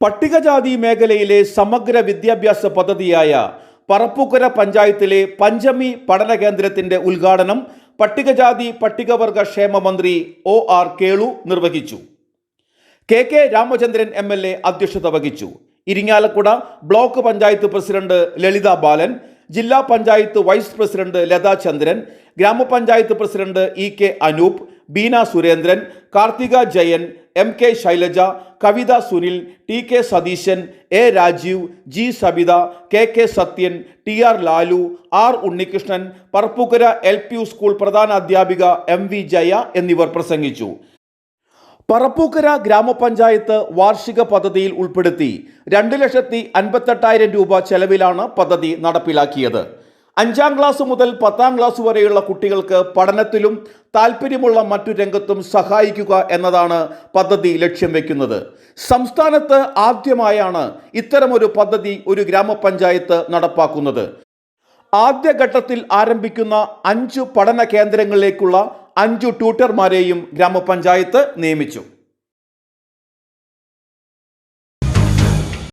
പട്ടികജാതി മേഖലയിലെ സമഗ്ര വിദ്യാഭ്യാസ പദ്ധതിയായ പറപ്പുക്കര പഞ്ചായത്തിലെ പഞ്ചമി പഠന കേന്ദ്രത്തിന്റെ ഉദ്ഘാടനം പട്ടികജാതി പട്ടികവർഗ ക്ഷേമ മന്ത്രി ഒ ആർ കേളു നിർവഹിച്ചു. K K Ramachandran M L A അധ്യക്ഷത വഹിച്ചു. ഇരിങ്ങാലക്കുട ബ്ലോക്ക് പഞ്ചായത്ത് പ്രസിഡന്റ് ലളിത ബാലൻ ജില്ലാ പഞ്ചായത്ത് വൈസ് പ്രസിഡന്റ് ലതാ ചന്ദ്രൻ ഗ്രാമപഞ്ചായത്ത് president E K Anoop Beena Surendran Karthika Jayan M K Shailaja Kavitha Sunil T K Satheesan A Rajeev G Sabitha K K Sathyan T R Lalu R Unnikrishnan Parappukkara L P U school പ്രധാന അധ്യാപിക M V Jaya എന്നിവർ പ്രസംഗിച്ചു. പറപ്പൂക്കര ഗ്രാമപഞ്ചായത്ത് വാർഷിക പദ്ധതിയിൽ ഉൾപ്പെടുത്തി രണ്ട് ലക്ഷത്തി അൻപത്തെട്ടായിരം രൂപ ചെലവിലാണ് പദ്ധതി നടപ്പിലാക്കിയത്. അഞ്ചാം ക്ലാസ് മുതൽ പത്താം ക്ലാസ് വരെയുള്ള കുട്ടികൾക്ക് പഠനത്തിലും താല്പര്യമുള്ള മറ്റു രംഗത്തും സഹായിക്കുക എന്നതാണ് പദ്ധതി ലക്ഷ്യം വെക്കുന്നത്. സംസ്ഥാനത്ത് ആദ്യമായാണ് ഇത്തരമൊരു പദ്ധതി ഒരു ഗ്രാമപഞ്ചായത്ത് നടപ്പാക്കുന്നത്. ആദ്യഘട്ടത്തിൽ ആരംഭിക്കുന്ന അഞ്ചു പഠന കേന്ദ്രങ്ങളിലേക്കുള്ള അഞ്ചു ട്യൂട്ടർമാരെയും ഗ്രാമപഞ്ചായത്ത് നിയമിച്ചു.